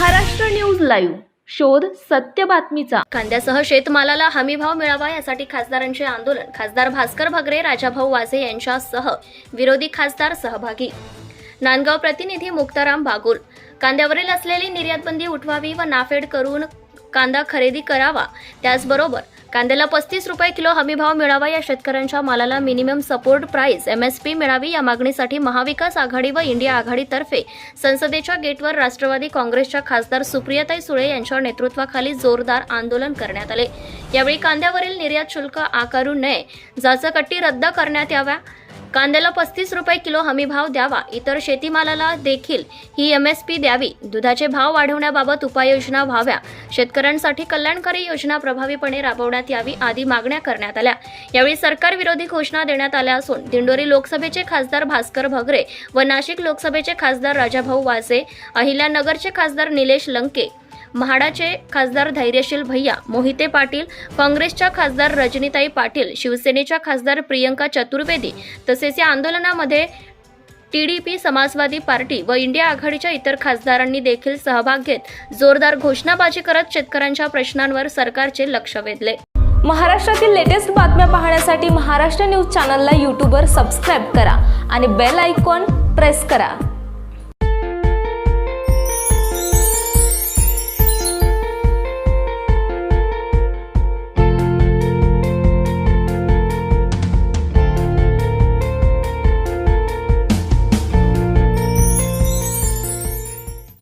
Maharashtra news live. शोध सत्य बातमीचा. कांद्यासह शेतमालाला हमीभाव मिळावा यासाठी खासदारांचे आंदोलन. खासदार भास्कर भगरे राजाभाऊ वाझे यांच्यासह विरोधी खासदार सहभागी. नांदगाव प्रतिनिधी मुक्ताराम बागुल. कांद्यावरील असलेली निर्यातबंदी उठवावी व नाफेड करून कांदा खरेदी करावा त्याचबरोबर कांद्याला पस्तीस रुपये किलो हमीभाव मिळावा या शेतकऱ्यांच्या मालाला मिनिमम सपोर्ट प्राइस. एमएसपी मिळावी या मागणीसाठी महाविकास आघाडी व इंडिया आघाडीतर्फे संसदेच्या गेटवर राष्ट्रवादी काँग्रेसच्या खासदार सुप्रियाताई सुळे यांच्या नेतृत्वाखाली जोरदार आंदोलन करण्यात आले. यावेळी कांद्यावरील निर्यात शुल्क आकारू नये. जाचकट्टी रद्द करण्यात याव्या. कांद्याला पस्तीस रुपये किलो हमीभाव द्यावा. इतर शेतीमालाला देखील ही एम एस पी द्यावी. दुधाचे भाव वाढवण्याबाबत उपाययोजना व्हाव्या. शेतकऱ्यांसाठी कल्याणकारी योजना प्रभावीपणे राबवण्यात यावी आदी मागण्या करण्यात आल्या. यावेळी सरकार विरोधी घोषणा देण्यात आल्या असून दिंडोरी लोकसभेचे खासदार भास्कर भगरे व नाशिक लोकसभेचे खासदार राजाभाऊ वाजे अहिल्यानगरचे खासदार निलेश लंके म्हाडाचे खासदार धैर्यशील भैया मोहिते पाटील काँग्रेसच्या खासदार रजनीताई पाटील शिवसेनेच्या खासदार प्रियंका चतुर्वेदी तसेच या आंदोलनामध्ये T D P Samajwadi party व इंडिया आघाडीच्या इतर खासदारांनी देखील सहभाग घेत जोरदार घोषणाबाजी करत शेतकऱ्यांच्या प्रश्नांवर सरकारचे लक्ष वेधले. महाराष्ट्रातील लेटेस्ट बातम्या पाहण्यासाठी महाराष्ट्र न्यूज चॅनलला यूट्यूबवर सबस्क्राईब करा आणि बेल आयकॉन प्रेस करा.